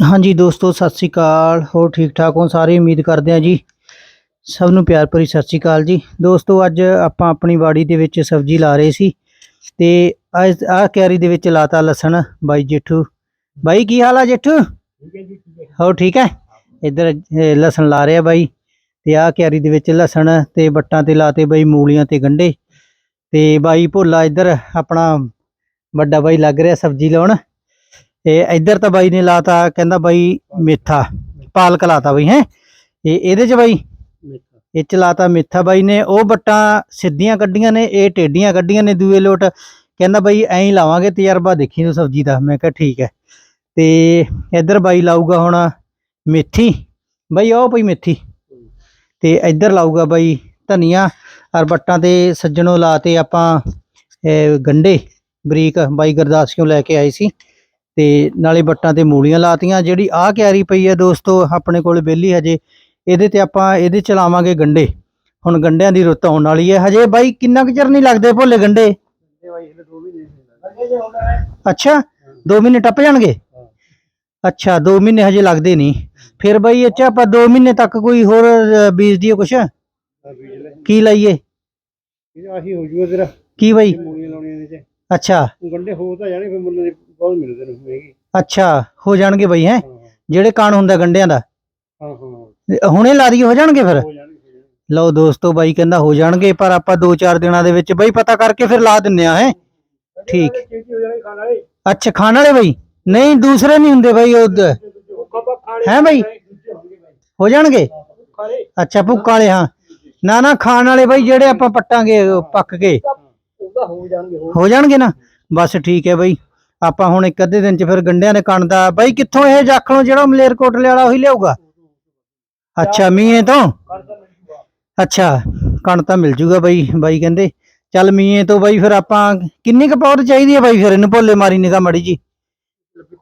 ਹਾਂਜੀ ਦੋਸਤੋ ਸਤਿ ਸ੍ਰੀ ਅਕਾਲ। ਹੋਰ ਠੀਕ ਠਾਕ ਹੋ? ਸਾਰੇ ਉਮੀਦ ਕਰਦੇ ਹਾਂ ਜੀ ਸਭ ਨੂੰ ਪਿਆਰ ਭਰੀ ਸਤਿ ਸ੍ਰੀ ਅਕਾਲ ਜੀ। ਦੋਸਤੋ ਅੱਜ ਆਪਾਂ ਆਪਣੀ ਬਾੜੀ ਦੇ ਵਿੱਚ ਸਬਜ਼ੀ ਲਾ ਰਹੇ ਸੀ ਤੇ ਅੱਜ ਆਹ ਕਿਆਰੀ ਦੇ ਵਿੱਚ ਲਾਤਾ ਲਸਣ ਬਾਈ ਜੇਠੂ। ਬਾਈ ਕੀ ਹਾਲ ਆ ਜੇਠੂ? ਹੋ ਠੀਕ ਹੈ ਇੱਧਰ ਲਸਣ ਲਾ ਰਿਹਾ ਬਾਈ ਤੇ ਆਹ ਕਿਆਰੀ ਦੇ ਵਿੱਚ ਲਸਣ ਤੇ ਬੱਟਾਂ ਤੇ ਲਾਤੇ ਬਾਈ ਮੂਲੀਆਂ ਤੇ ਗੰਢੇ ਤੇ ਬਾਈ ਭੋਲਾ ਇੱਧਰ ਆਪਣਾ ਵੱਡਾ ਬਾਈ ਲੱਗ ਰਿਹਾ ਸਬਜ਼ੀ ਲਾਉਣ। ਤੇ ਇੱਧਰ ਤਾਂ ਬਾਈ ਨੇ ਲਾਤਾ ਕਹਿੰਦਾ ਬਾਈ ਮੇਥਾ ਪਾਲਕ ਲਾਤਾ ਬਾਈ ਹੈ? ਇਹ ਇਹਦੇ ਚ ਬਾਈ? ਇਹ ਚ ਲਾਤਾ ਮੇਥਾ ਬਾਈ ਨੇ ਉਹ ਬੱਟਾਂ ਸਿੱਧੀਆਂ ਕੱਢੀਆਂ ਨੇ ਇਹ ਟੇਢੀਆਂ ਕੱਢੀਆਂ ਨੇ ਦੂਏ ਲੋਟ। ਕਹਿੰਦਾ ਬਾਈ ਐਂ ਲਾਵਾਂਗੇ ਤਜਰਬਾ ਦੇਖੀ ਤੂੰ ਸਬਜ਼ੀ ਦਾ। ਮੈਂ ਕਿਹਾ ਠੀਕ ਹੈ। ਤੇ ਇੱਧਰ ਬਾਈ ਲਾਊਗਾ ਹੁਣ ਮੇਥੀ। ਬਾਈ ਉਹ ਪਈ ਮੇਥੀ। ਤੇ ਇੱਧਰ ਲਾਊਗਾ ਬਾਈ ਧਨੀਆ ਔਰ ਬੱਟਾਂ ਤੇ ਸੱਜਣੋਂ ਲਾਤੇ ਆਪਾਂ ਗੰਡੇ ਬਰੀਕ। ਬਾਈ ਗੁਰਦਾਸ ਕਿਉਂ ਲੈ ਕੇ ਆਏ ਸੀ? ਤੇ ਨਾਲੇ ਬੱਟਾਂ ਤੇ ਮੂਲੀਆਂ ਲਾਤੀਆਂ। ਜਿਹੜੀ ਆਹ ਕਿਆਰੀ ਪਈ ਹੈ ਦੋਸਤੋ ਆਪਣੇ ਕੋਲ ਬੇਲੀ ਹਜੇ। ਇਹਦੇ ਤੇ ਆਪਾਂ ਇਹਦੇ ਚ ਲਾਵਾਂਗੇ ਗੰਡੇ। ਹੁਣ ਗੰਡਿਆਂ ਦੀ ਰੁੱਤ ਆਉਣ ਵਾਲੀ ਹੈ। ਹਜੇ ਬਾਈ ਕਿੰਨਾ ਕੁ ਚਿਰ ਨਹੀਂ ਲੱਗਦੇ ਭੋਲੇ ਗੰਡੇ? ਅੱਛਾ 2 ਮਹੀਨੇ ਟੱਪ ਜਾਣਗੇ? ਅੱਛਾ 2 ਮਹੀਨੇ ਹਜੇ ਲੱਗਦੇ ਨਹੀਂ। ਫਿਰ ਬਾਈ ਚ ਆਪਾਂ 2 ਮਹੀਨੇ ਤੱਕ ਕੋਈ ਹੋਰ ਬੀਜ ਦਈਏ ਕੁਛ? ਕੀ ਲਾਈਏ? ਆਹੀ ਹੋ ਜੂਗਾ ਤੇਰਾ। ਕੀ ਬਾਈ? ਅੱਛਾ। ਗੰਡੇ ਹੋ ਤਾਂ ਜਾਣੇ ਫਿਰ ਮੁੱਲ ਦੇ ਬਹੁਤ ਮਿਲਦੇ ਨੇ ਮਹਿੰਗੀ ਅੱਛਾ ਹੋ ਜਾਣਗੇ ਬਾਈ ਹੈ? ਜਿਹੜੇ ਕਣ ਹੁੰਦਾ ਗੰਡਿਆਂ ਦਾ। ਹਾਂ ਹਾਂ। ਹੁਣੇ ਲਾ ਦਈਏ ਹੋ ਜਾਣਗੇ ਫਿਰ? ਹੋ ਜਾਣਗੇ। ਲਓ ਦੋਸਤੋ ਬਾਈ ਕਹਿੰਦਾ ਹੋ ਜਾਣਗੇ ਪਰ ਆਪਾਂ 2-4 ਦਿਨਾਂ ਦੇ ਵਿੱਚ ਬਾਈ ਪਤਾ ਕਰਕੇ ਫਿਰ ਲਾ ਦਿੰਨੇ ਆ ਹੈ? ਠੀਕ। ਅੱਛਾ ਖਾਣ ਵਾਲੇ ਬਾਈ? ਨਹੀਂ ਦੂਸਰੇ ਨਹੀਂ ਹੁੰਦੇ ਬਾਈ ਉਹ ਹੈਂ ਬਾਈ? ਹੋ ਜਾਣਗੇ? ਅੱਛਾ ਭੁੱਕ ਵਾਲੇ ਹਾਂ। ਨਾ ਨਾ ਖਾਣ ਵਾਲੇ ਬਾਈ ਜਿਹੜੇ ਆਪਾਂ ਪੱਟਾਂਗੇ ਪੱਕ ਕੇ। ਹੋ। ਜਾਣਗੇ ਨਾ? ਬਸ ਠੀਕ ਹੈ ਬਾਈ। ਆਪਾਂ ਹੁਣ ਇੱਕ ਅੱਧੇ ਦਿਨ ਚ ਫਿਰ ਗੰਡਿਆਂ ਦੇ ਕਣ ਦਾ, ਬਾਈ ਕਿੱਥੋਂ ਇਹ ਜਾਖਣੋਂ ਜਿਹੜਾ ਮਲੇਰਕੋਟਲੇ ਵਾਲਾ ਉਹੀ ਲਿਆਊਗਾ? ਅੱਛਾ ਮੀਏ ਤੋਂ? ਅੱਛਾ, ਕਣ ਤਾਂ ਮਿਲ ਜੂਗਾ ਬਾਈ ਬਾਈ ਕਹਿੰਦੇ। ਚੱਲ ਮੀਏ ਤੋਂ ਬਾਈ ਫਿਰ ਆਪਾਂ ਕਿੰਨੀ ਕੁ ਪੌਦ ਚਾਹੀਦੀ ਹੈ ਬਾਈ ਫਿਰ ਇਹਨੂੰ ਭੋਲੇ ਮਾਰੀ ਨਿਗਾ ਮੜੀ ਜੀ?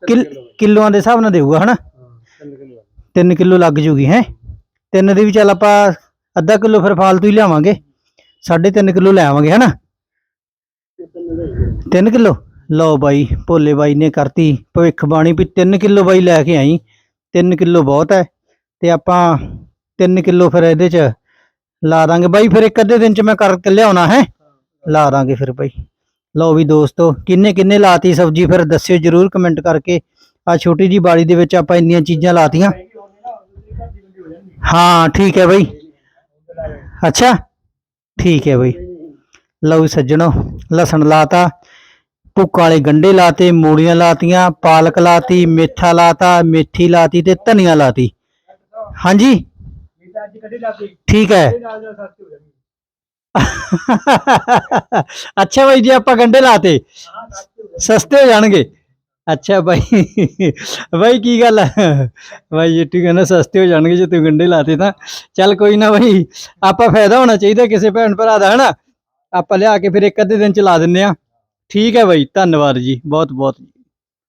ਕਿਲ, ਕਿਲੋਆਂ ਦੇ ਹਿਸਾਬ ਨਾਲ ਦੇਊਗਾ, ਹਨਾ? 3 ਕਿਲੋ 3 ਕਿਲੋ ਲੱਗ ਜੂਗੀ, ਹੈ? ਤਿੰਨ ਦੀ ਵੀ ਚੱਲ ਆਪਾਂ ਅੱਧਾ ਕਿਲੋ ਫਿਰ ਫਾਲਤੂ ਹੀ ਲਿਆਵਾਂਗੇ। 3.5 ਕਿਲੋ ਲੈ ਆਵਾਂਗੇ, ਹਨਾ? 3 ਕਿਲੋ? ਲਓ ਬਾਈ, ਭੋਲੇ ਬਾਈ ਨੇ ਕਰਤੀ ਭਵਿੱਖ ਬਾਣੀ ਵੀ 3 ਕਿਲੋ ਬਾਈ ਲੈ ਕੇ ਆਈ 3 ਕਿਲੋ ਬਹੁਤ ਹੈ, ਤੇ ਆਪਾਂ 3 ਕਿਲੋ ਫਿਰ ਇਹਦੇ ਚ ਲਾ ਦਾਂਗੇ ਬਾਈ, ਫਿਰ ਇੱਕ ਅੱਧੇ ਦਿਨ ਚ ਮੈਂ ਕਰਕੇ ਲਿਆਉਣਾ ਹੈ। ਲਾ ਦਾਂਗੇ ਫਿਰ ਬਾਈ। ਲਓ ਵੀ ਦੋਸਤੋ, ਕਿੰਨੇ ਕਿੰਨੇ ਲਾਤੀ ਸਬਜੀ ਫਿਰ ਦੱਸਿਓ ਜਰੂਰ ਕਮੈਂਟ ਕਰਕੇ। ਆ ਛੋਟੀ ਜੀ ਬਾੜੀ ਦੇ ਵਿੱਚ ਆਪਾਂ ਇੰਨੀਆਂ ਚੀਜ਼ਾਂ ਲਾਤੀਆਂ। ਹਾਂ, ਠੀਕ ਹੈ ਬਾਈ। ਅੱਛਾ, ਠੀਕ ਹੈ ਬਾਈ। ਲਓ ਵੀ ਸੱਜਣੋ, ਲਸਣ ਲਾਤਾ। ਭੁੱਕ ਵਾਲੇ ਗੰਡੇ ਲਾਤੇ, ਮੂਲੀਆਂ ਲਾਤੀਆਂ, ਪਾਲਕ ਲਾਤੀ, ਮੇਥਾ ਲਾਤਾ, ਮੇਥੀ ਲਾਤੀ ਤੇ ਧਨੀਆ ਲਾਤੀ। ਹਾਂਜੀ? ਠੀਕ ਹੈ। ਅੱਛਾ ਬਾਈ ਜੀ, ਆਪਾਂ ਗੰਡੇ ਲਾਤੇ। ਹਾਂ ਸਸਤੇ ਹੋ ਜਾਣਗੇ। ਅੱਛਾ ਬਾਈ ਬਾਈ ਕੀ ਗੱਲ ਹੈ? ਬਾਈ ਹੈ ਨਾ ਸਸਤੇ ਹੋ ਜਾਣਗੇ ਜੇ ਤੂੰ ਗੰਡੇ ਲਾਤੇ ਤਾਂ। ਚੱਲ ਕੋਈ ਨਾ ਬਾਈ, ਆਪਾਂ ਫਾਇਦਾ ਹੋਣਾ ਚਾਹੀਦਾ ਕਿਸੇ ਭੈਣ ਭਰਾ ਦਾ, ਹਨਾ? ਆਪਾਂ ਲਿਆ ਕੇ ਫਿਰ ਇੱਕ ਅੱਧੇ ਦਿਨ ਚ ਲਾ ਦਿੰਨੇ ਆ ਠੀਕ ਹੈ ਬਾਈ ਧੰਨਵਾਦ ਜੀ ਬਹੁਤ ਬਹੁਤ ਜੀ